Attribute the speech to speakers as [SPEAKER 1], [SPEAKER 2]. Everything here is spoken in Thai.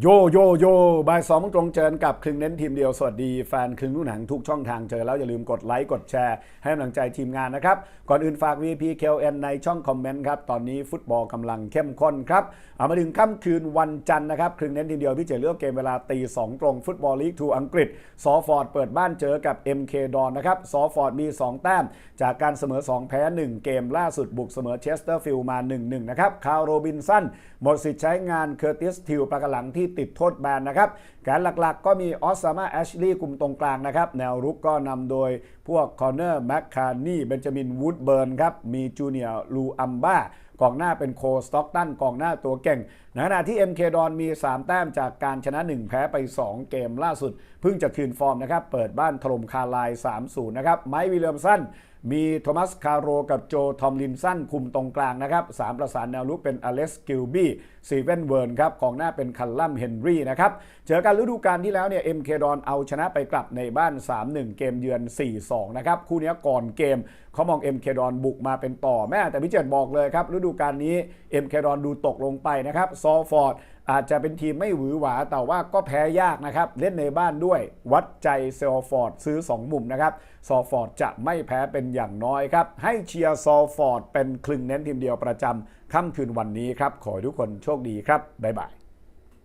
[SPEAKER 1] โยโยโยบ่ายสองตรงเจอกับครึ่งเน้นทีมเดียว สวัสดีแฟนครึ่งลูกหนังทุกช่องทางเจอแล้วอย่าลืมกดไลค์กดแชร์ ให้กำลังใจทีมงานนะครับ ก่อนอื่นฝาก VP KLN ในช่องคอมเมนต์ครับ ตอนนี้ฟุตบอลกำลังเข้มข้นครับเอามาถึงค่ำคืนวันจันทร์นะครับครึ่งเน้นทีมเดียว พี่เจเลือกเกมเวลาตีสองตรงฟุตบอลลีกทูอังกฤษซอฟอร์ดเปิดบ้านเจอกับ MK ดอนนะครับซอฟอร์ดมี 2 แต้ม จากการเสมอ 2 แพ้ 1 เกมล่าสุดบุกเสมอเชสเตอร์ฟิลด์มา 1-1นะครับคาร์โรบินสันหมดสิทธิ์ใช้งานเคอร์ติสทิลประกหลังที่ติดโทษแบนนะครับแกนหลักๆ ก็มีออสซามาแอชลีย์กลุ่มตรงกลางนะครับ แนวรุกก็นำโดยพวกคอนเนอร์แมคคาร์นีเบนจามินวูดเบิร์นครับ มีจูเนียร์ลูอัมบ้ากองหน้าเป็นโคสต็อกตันกองหน้าตัวเก่งในขณะที่ MK ดอนมี 3 แต้มจากการชนะ 1 แพ้ไป 2 เกมล่าสุด เพิ่งจะคืนฟอร์มนะครับ เปิดบ้านถล่มคาร์ไลน์3-0 นะครับ ไมค์วิลเลียมสันมีโทมัสคาร์โรกับโจทอมลินสันคุมตรงกลางนะครับสามประสานแนวลุกเป็นอเล็กซ์กิลบี้ซีเวนเวิร์นครับกองหน้าเป็นคัลลัมเฮนรี่นะครับเจอกันฤดูกาลที่แล้วเนี่ยเอ็มเคดอนเอาชนะไปกลับในบ้าน 3-1 เกมเยือน 4-2 นะครับ คู่นี้ก่อนเกมเขามองเอ็มเคดอนบุกมาเป็นต่อแม่แต่พิเจตบอกเลยครับฤดูกาลนี้เอ็มแครอนดูตกลงไปนะครับซอฟอร์ดอาจจะเป็นทีมไม่หวือหวา แต่ว่าก็แพ้ยากนะครับ เล่นในบ้านด้วยวัดใจเซลฟอร์ดซื้อ 2 มุมนะครับซอฟอร์ดจะไม่แพ้เป็นอย่างน้อยครับ ให้เชียร์ซอฟอร์ดเป็นคลึงเน้นทีมเดียวประจำค่ำคืนวันนี้ครับ ขอให้ทุกคนโชคดีครับ บ๊ายบาย